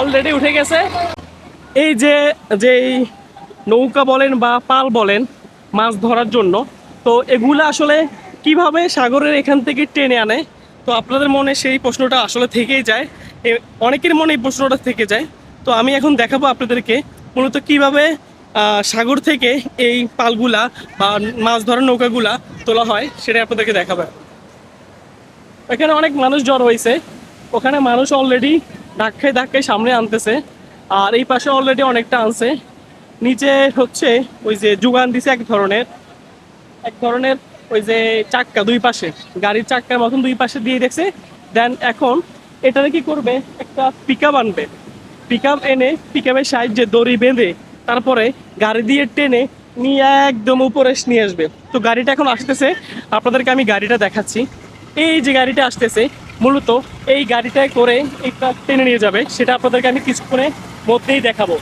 Already উঠে গেছে। এই যে যেই নৌকা বলেন বা পাল বলেন মাছ ধরার জন্য, তো এগুলো আসলে কীভাবে সাগরের এখান থেকে টেনে আনে? তো আপনাদের মনে সেই প্রশ্নটা আসলে থেকেই যায়। অনেকের মনে এই প্রশ্নটা থেকে যায়। তো আমি এখন দেখাবো আপনাদেরকে মূলত কীভাবে সাগর থেকে এই পালগুলা বা মাছ ধরার নৌকাগুলা তোলা হয়, সেটা আপনাদেরকে দেখাবো। এখানে অনেক মানুষ জড় হয়েছে ওখানে মানুষ অলরেডি ধাক্কায় ধাক্কায় সামনে আনতেছে। আর এই পাশে অলরেডি অনেকটা আনছে। নিচে হচ্ছে ওই যে যোগান দিছে এক ধরনের। এক ধরনের ওই যে চাক্কা দুই পাশে। গাড়ির চাক্কার মতন দুই পাশে দিয়ে দেখছে দেন এখন এটাতে কি করবে? একটা পিক আনবে। পিক এনে পিক আপের সাহায্যে দড়ি বেঁধে তারপরে গাড়ি দিয়ে টেনে নিয়ে একদম উপরে নিয়ে আসবে। তো গাড়িটা এখন আসতেছে। আপনাদেরকে আমি গাড়িটা দেখাচ্ছি। এই যে গাড়িটা আসতেছে মূলত এই গাড়িটায় করে একটা টেনে নিয়ে যাবে, সেটা আপনাদেরকে আমি কিছুক্ষণের মধ্যেই দেখাবো।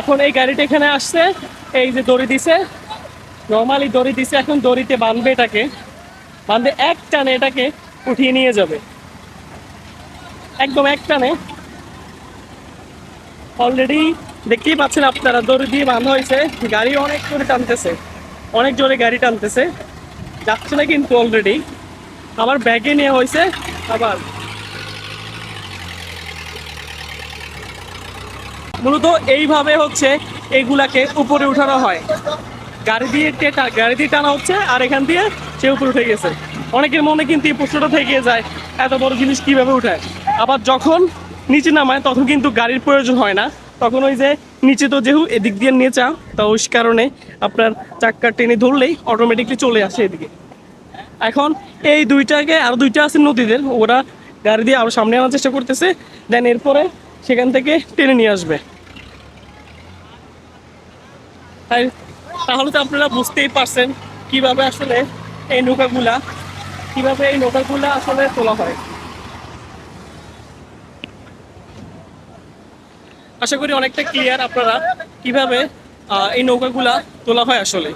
এখন এই গাড়িটা এখানে আসছে, এই যে দড়ি দিছে, নর্মালি দড়ি দিছে, এখন দড়িতে বাঁধবে এটাকে। বাঁধে এক টানে এটাকে উঠিয়ে নিয়ে যাবে। একদম এক টানে। অলরেডি দেখতেই পাচ্ছেন আপনারা, দড়ি দিয়ে বাঁধা হয়েছে, গাড়ি অনেক জোরে টানতেছে, অনেক জোরে গাড়ি টানতেছে। যাচ্ছে না কিন্তু অলরেডি আবার ব্যাগে নেওয়া হয়েছে, আবার। মূলত এইভাবে হচ্ছে এগুলাকে উপরে উঠানো হয়। গাড়ি দিয়ে গাড়ি দিয়ে টানা হচ্ছে আর এখান দিয়ে সে উপরে উঠে গেছে। অনেকের মনে কিন্তু এই প্রশ্নটা থেকে যায়, এত বড় জিনিস কীভাবে উঠায়? আবার যখন নিচে নামায়, তখন কিন্তু গাড়ির প্রয়োজন হয় না। তখন ওই যে নিচে তো যেহেতু এদিক দিয়ে নেচা, তা ওই কারণে আপনার চাক্কা টেনে ধরলেই অটোমেটিকলি চলে আসে এদিকে। এখন এই দুইটাকে, আর দুইটা আছে নদীদের, ওরা গাড়ি দিয়ে আরও সামনে আনার চেষ্টা করতেছে, দেন এরপরে সেখান থেকে টেনে নিয়ে আসবে। তাই তাহলে তো আপনারা বুঝতেই পারছেন কীভাবে আসলে এই নৌকাগুলা, কীভাবে এই নৌকাগুলা আসলে তোলা হয়। আশা করি অনেকটা ক্লিয়ার আপনারা কীভাবে এই নৌকাগুলা তোলা হয় আসলে।